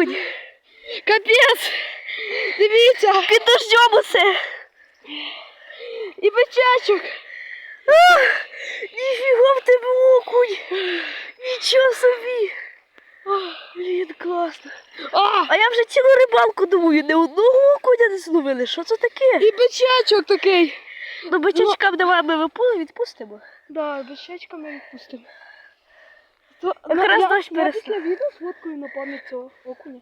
окунь. Капець! Дивіться! Під дождем усе. І бичачок! Ах, Ніфіга в тебе окунь. Нічого собі. Блін, класно. А! А я вже цілу рибалку думаю, не одного окуня не зловили. Що це таке? І бичачок такий! Ну, бичачкам давай ми відпустимо. Да, бичачка ми відпустимо. Якраз я, дощ я перестав. після відео сфоткаю на пам'ять цього окуня.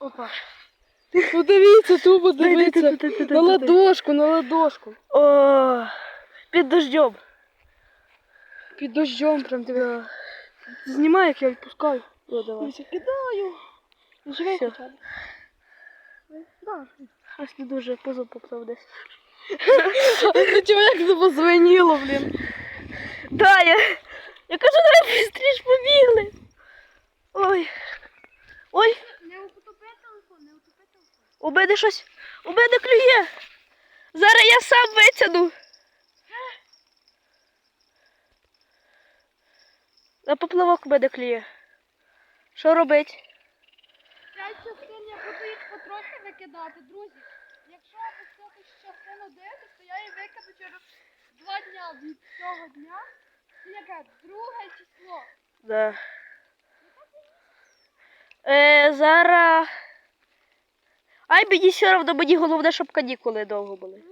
Опа. Ну дивіться, тубо дивіться. На ладошку, на ладошку. О, під дождем. Під дощом прям диви. Знімай, як я відпускаю. О, давай. Дивіться, кидаю. Не живе Всё. хоча б. Да. Ось не дуже позу поплав десь. Чого як це позвеніло, блін. Да, я, я кажу, давай швидше побігли. Ой. Ой, Не утопи телефон, не утопи телефон. у щось, у клює. Зараз я сам витягну. На поплавок у мене клює. Що робить? П'ять частин я буду їх потрохи викидати, друзі. Якщо ви цю частину дивитесь, то я її викину через два дня від цього дня. Яке? Друге число. Да. Е, зараз. Ай, мені все одно, мені головне, щоб канікули довго були.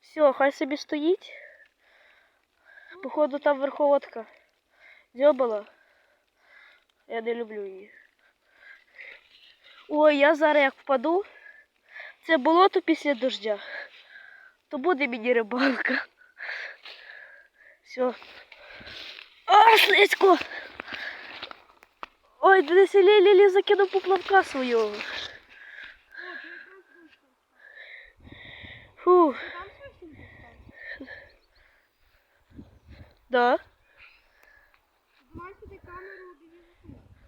Все, хай собі стоїть. Походу там верховодка. Дзьобала. Я не люблю її. Ой, я зараз як впаду. Це болото після дождя. То буде мені рибалка. Все. А, слизько! Ой, десь Лі Лілі закинув поплавка свого. Фу. Да.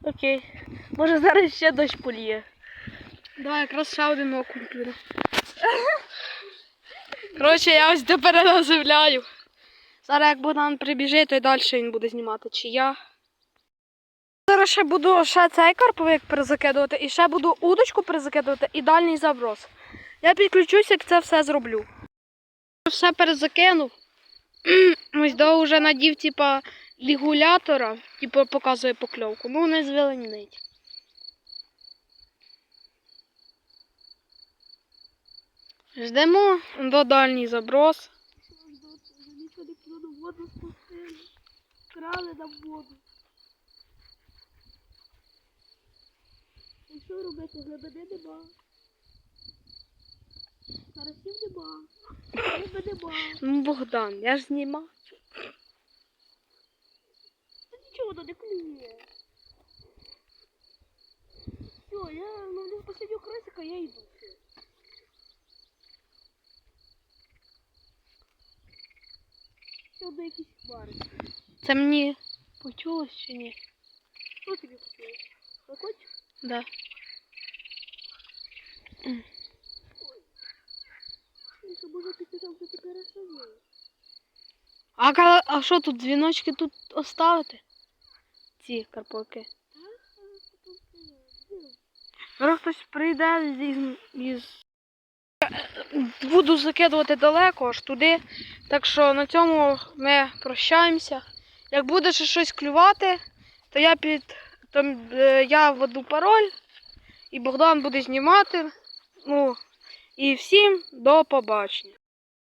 Окей. Може зараз ще дощ поліє. Да, якраз ще один окунь. Коротше, я ось тепер переназивляю. Зараз як Богдан прибіжить, то й далі він буде знімати, чи я. Зараз ще буду ще цей карповик перезакидувати, і ще буду удочку перезакидувати і дальній заброс. Я підключуся, як це все зроблю. Все перезакинув. Ось до вже надів, типа, регулятора, типу, показує покльовку. Ну, не звеленить. Ждемо до дальній заброс. воду спустили. Крали на воду. І що робити? Глибини нема. Карасів нема. Риби нема. Ну, Богдан, я ж знімав. Та нічого воно не клює. Все, я ловлю последнього красика, я йду. Одне якісь хмари. Це мені почулось чи ні? Що тобі хотілося? Заходь? Да. Тихо, може ти розсадили? А, а що тут дзвіночки тут оставити? Ці карпоки. Зараз хтось прийде із, із... Буду закидувати далеко аж туди. Так що на цьому ми прощаємося. Як буде щось клювати, то я під то, е, я введу пароль і Богдан буде знімати. Ну і всім до побачення.